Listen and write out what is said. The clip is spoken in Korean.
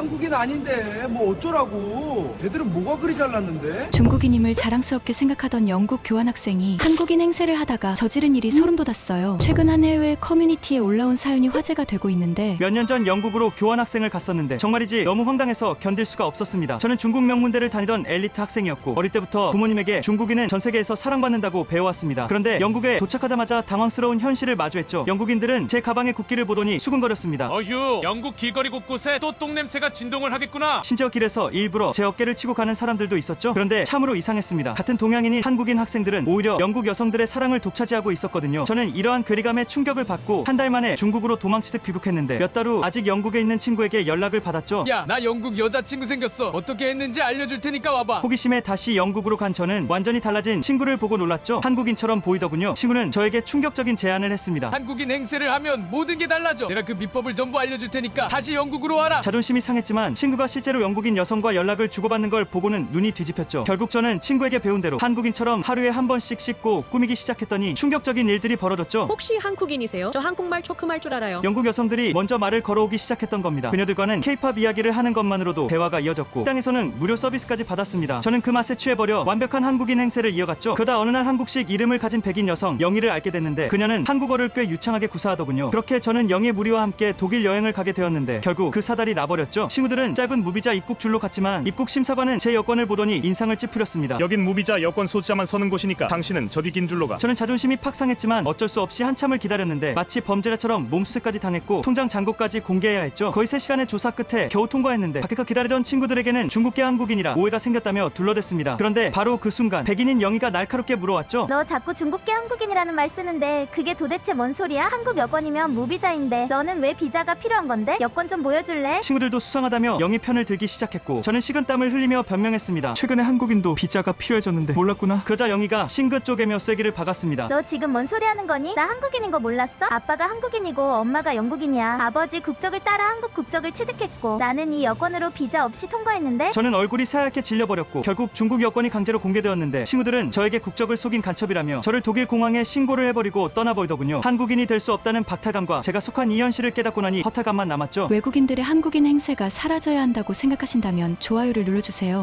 한국인 아닌데 뭐 어쩌라고? 걔들은 뭐가 그리 잘났는데? 중국인임을 자랑스럽게 생각하던 영국 교환학생이 한국인 행세를 하다가 저지른 일이 소름 돋았어요. 최근 한 해외 커뮤니티에 올라온 사연이 화제가 되고 있는데 몇 년 전 영국으로 교환학생을 갔었는데 정말이지 너무 황당해서 견딜 수가 없었습니다. 저는 중국 명문대를 다니던 엘리트 학생이었고 어릴 때부터 부모님에게 중국인은 전 세계에서 사랑받는다고 배워왔습니다. 그런데 영국에 도착하자마자 당황스러운 현실을 마주했죠. 영국인들은 제 가방의 국기를 보더니 수근거렸습니다. 어휴 영국 길거리 곳곳에 또 똥냄새가 진동을 하겠구나 심지어 길에서 일부러 제 어깨를 치고 가는 사람들도 있었죠. 그런데 참으로 이상했습니다. 같은 동양인인 한국인 학생들은 오히려 영국 여성들의 사랑을 독차지하고 있었거든요. 저는 이러한 괴리감에 충격을 받고 한 달 만에 중국으로 도망치듯 귀국했는데 몇 달 후 아직 영국에 있는 친구에게 연락을 받았죠. 야, 나 영국 여자친구 생겼어. 어떻게 했는지 알려줄 테니까 와봐. 호기심에 다시 영국으로 간 저는 완전히 달라진 친구를 보고 놀랐죠. 한국인처럼 보이더군요. 친구는 저에게 충격적인 제안을 했습니다. 한국인 행세를 하면 모든 게 달라져. 내가 그 비법을 전부 알려줄 테니까 다시 영국으로 와라. 자존심이 상 했지만 친구가 실제로 영국인 여성과 연락을 주고받는 걸 보고는 눈이 뒤집혔죠. 결국 저는 친구에게 배운 대로 한국인처럼 하루에 한 번씩 씻고 꾸미기 시작했더니 충격적인 일들이 벌어졌죠. 혹시 한국인이세요? 저 한국말 할줄 알아요. 영국 여성들이 먼저 말을 걸어오기 시작했던 겁니다. 그녀들과는 케이팝 이야기를 하는 것만으로도 대화가 이어졌고 식당에서는 무료 서비스까지 받았습니다. 저는 그 맛에 취해버려 완벽한 한국인 행세를 이어갔죠. 그러다 어느 날 한국식 이름을 가진 백인 여성 영희를 알게 됐는데 그녀는 한국어를 꽤 유창하게 구사하더군요. 그렇게 저는 영희 무리와 함께 독일 여행을 가게 되었는데 결국 그 사달이 나버렸죠. 친구들은 짧은 무비자 입국 줄로 갔지만 입국 심사관은 제 여권을 보더니 인상을 찌푸렸습니다. 여긴 무비자 여권 소지자만 서는 곳이니까 당신은 저리 긴 줄로 가. 저는 자존심이 팍 상했지만 어쩔 수 없이 한참을 기다렸는데 마치 범죄자처럼 몸수색까지 당했고 통장 잔고까지 공개해야 했죠. 거의 3시간의 조사 끝에 겨우 통과했는데 밖에서 기다리던 친구들에게는 중국계 한국인이라 오해가 생겼다며 둘러댔습니다. 그런데 바로 그 순간 백인인 영희가 날카롭게 물어왔죠. 너 자꾸 중국계 한국인이라는 말 쓰는데 그게 도대체 뭔 소리야? 한국 여권이면 무비자인데 너는 왜 비자가 필요한 건데? 여권 좀 보여줄래? 친구들도 수상 하다며 영희 편을 들기 시작했고 저는 식은땀을 흘리며 변명했습니다. 최근에 한국인도 비자가 필요해졌는데 몰랐구나. 그러자 영희가 싱긋 쪼개며 쐐기를 박았습니다. 너 지금 뭔 소리 하는 거니? 나 한국인인 거 몰랐어? 아빠가 한국인이고 엄마가 영국인이야. 아버지 국적을 따라 한국 국적을 취득했고 나는 이 여권으로 비자 없이 통과했는데 저는 얼굴이 새하얗게 질려버렸고 결국 중국 여권이 강제로 공개되었는데 친구들은 저에게 국적을 속인 간첩이라며 저를 독일 공항에 신고를 해버리고 떠나버리더군요. 한국인이 될 수 없다는 박탈감과 제가 속한 이 현실을 깨닫고 나니 허탈감만 남았죠. 외국인들의 한국인 행세가 사라져야 한다고 생각하신다면 좋아요를 눌러주세요.